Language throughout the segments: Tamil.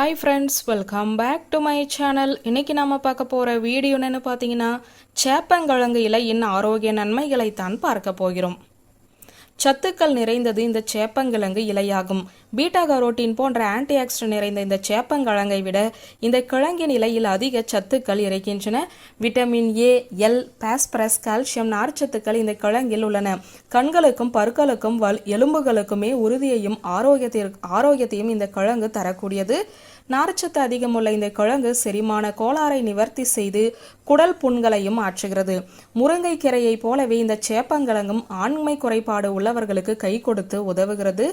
Hi friends welcome back to my channel இன்னைக்கு நாம பார்க்க போகிற வீடியோ என்னன்னு பார்த்தீங்கன்னா சேப்பங்கிழங்கு இலையின் ஆரோக்கிய நன்மைகளை தான் பார்க்க போகிறோம். சத்துக்கள் நிறைந்தது இந்த சேப்பங்கிழங்கு இலையாகும். பீட்டா கரோட்டின் போன்ற ஆன்டி ஆக்சிடென்ட் நிறைந்த இந்த சேப்பங்கிழங்கை விட இந்த கிழங்கின் இலையில் அதிக சத்துக்கள் இருக்கின்றன. Vitamin A L phosphorus calcium நார்ச்சத்துக்கள் இந்த கிழங்கில் உள்ளன. கண்களுக்கும் பற்களுக்கும் வல் எலும்புகளுக்குமே உறுதியையும் ஆரோக்கியத்திற்கு ஆரோக்கியத்தையும் இந்த கிழங்கு தரக்கூடியது. நார்ச்சத்து அதிகமுள்ள இந்த கிழங்கு செரிமான கோளாறை நிவர்த்தி செய்து குடல் புண்களையும் ஆற்றுகிறது. முருங்கைக்கீரையை போலவே இந்த சேப்பங்கிழங்கும் ஆண்மை குறைபாடு உள்ளவர்களுக்கு கை கொடுத்து உதவுகிறது.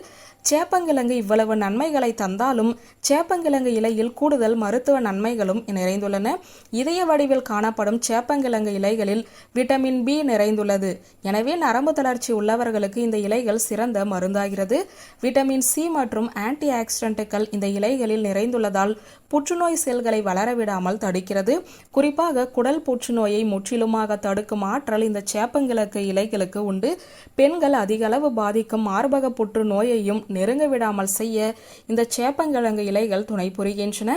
சேப்பங்கிழங்கு இவ்வளவு நன்மைகளை தந்தாலும் சேப்பங்கிழங்கு இலையில் கூடுதல் மருத்துவ நன்மைகளும் நிறைந்துள்ளன. இதய வடிவில் காணப்படும் சேப்பங்கிழங்கு இலைகளில் விட்டமின் பி நிறைந்துள்ளது. எனவே நரம்பு தளர்ச்சி உள்ளவர்களுக்கு இந்த இலைகள் சிறந்த மருந்தாகிறது. விட்டமின் சி மற்றும் ஆன்டி ஆக்சிடென்ட்டுகள் இந்த இலைகளில் நிறைந்துள்ளதால் புற்றுநோய் செல்களை வளரவிடாமல் தடுக்கிறது. குறிப்பாக குடல் புற்றுநோயை முற்றிலுமாக தடுக்கும் ஆற்றல் இந்த சேப்பங்கிழக்கு இலைகளுக்கு உண்டு. பெண்கள் அதிக அளவு பாதிக்கும் மார்பக புற்றுநோயையும் நெருங்க விடாமல் செய்ய இந்த சேப்பங்கிழங்கு இலைகள் துணை புரிகின்றன.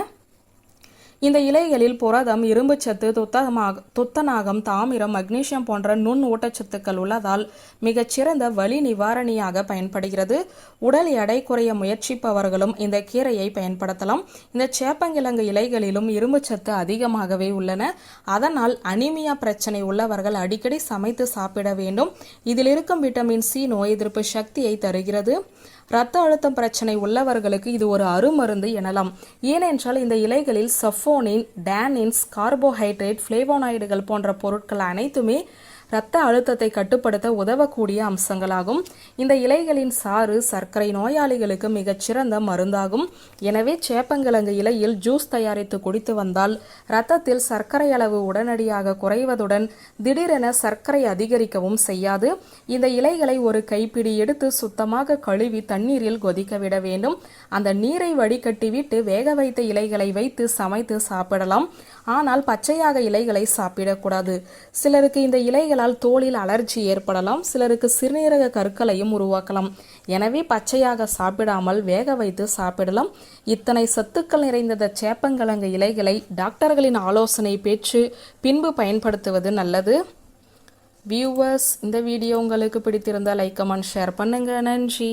இந்த இலைகளில் புரதம் இரும்புச்சத்து துத்தமாக துத்தநாகம் தாமிரம் மக்னீசியம் போன்ற நுண் ஊட்டச்சத்துக்கள் உள்ளதால் மிகச்சிறந்த வலி நிவாரணியாக பயன்படுகிறது. உடல் எடை குறைய முயற்சிப்பவர்களும் இந்த கீரையை பயன்படுத்தலாம். இந்த சேப்பங்கிழங்கு இலைகளிலும் இரும்புச்சத்து அதிகமாகவே உள்ளன. அதனால் அனிமியா பிரச்சனை உள்ளவர்கள் அடிக்கடி சமைத்து சாப்பிட வேண்டும். இதில் இருக்கும் விட்டமின் சி நோய் எதிர்ப்பு சக்தியை தருகிறது. இரத்த அழுத்தம் பிரச்சனை உள்ளவர்களுக்கு இது ஒரு அருமருந்து எனலாம். ஏனென்றால் இந்த இலைகளில் சஃபோனின் டேனின்ஸ் கார்போஹைட்ரேட் ஃப்ளேவோனாய்டுகள் போன்ற பொருட்கள் அனைத்துமே இரத்த அழுத்தத்தை கட்டுப்படுத்த உதவக்கூடிய அம்சங்களாகும். இந்த இலைகளின் சாறு சர்க்கரை நோயாளிகளுக்கு மிகச்சிறந்த மருந்தாகும். எனவே சேப்பங்கிழங்கு இலையில் ஜூஸ் தயாரித்து குடித்து வந்தால் இரத்தத்தில் சர்க்கரை அளவு உடனடியாக குறைவதுடன் திடீரென சர்க்கரை அதிகரிக்கவும் செய்யாது. இந்த இலைகளை ஒரு கைப்பிடி எடுத்து சுத்தமாக கழுவி தண்ணீரில் கொதிக்க விட வேண்டும். அந்த நீரை வடிகட்டிவிட்டு வேக வைத்த இலைகளை வைத்து சமைத்து சாப்பிடலாம். ஆனால் பச்சையாக இலைகளை சாப்பிடக்கூடாது. சிலருக்கு இந்த இலைகளை இலைகளால் தோலில் அலர்ஜி ஏற்படலாம் சிலருக்கு சிறுநீரக கற்களையும் உருவாக்கலாம். எனவே பச்சையாக சாப்பிடாமல் வேக வைத்து சாப்பிடலாம். இத்தனை சத்துக்கள் நிறைந்த சேப்பங்கிழங்கு இலைகளை டாக்டர்களின் ஆலோசனை பேச்சு பின்பு பயன்படுத்துவது நல்லது. வியூவர்ஸ் இந்த வீடியோ உங்களுக்கு பிடித்திருந்தால் லைக் கமெண்ட் ஷேர் பண்ணுங்கள் நன்றி.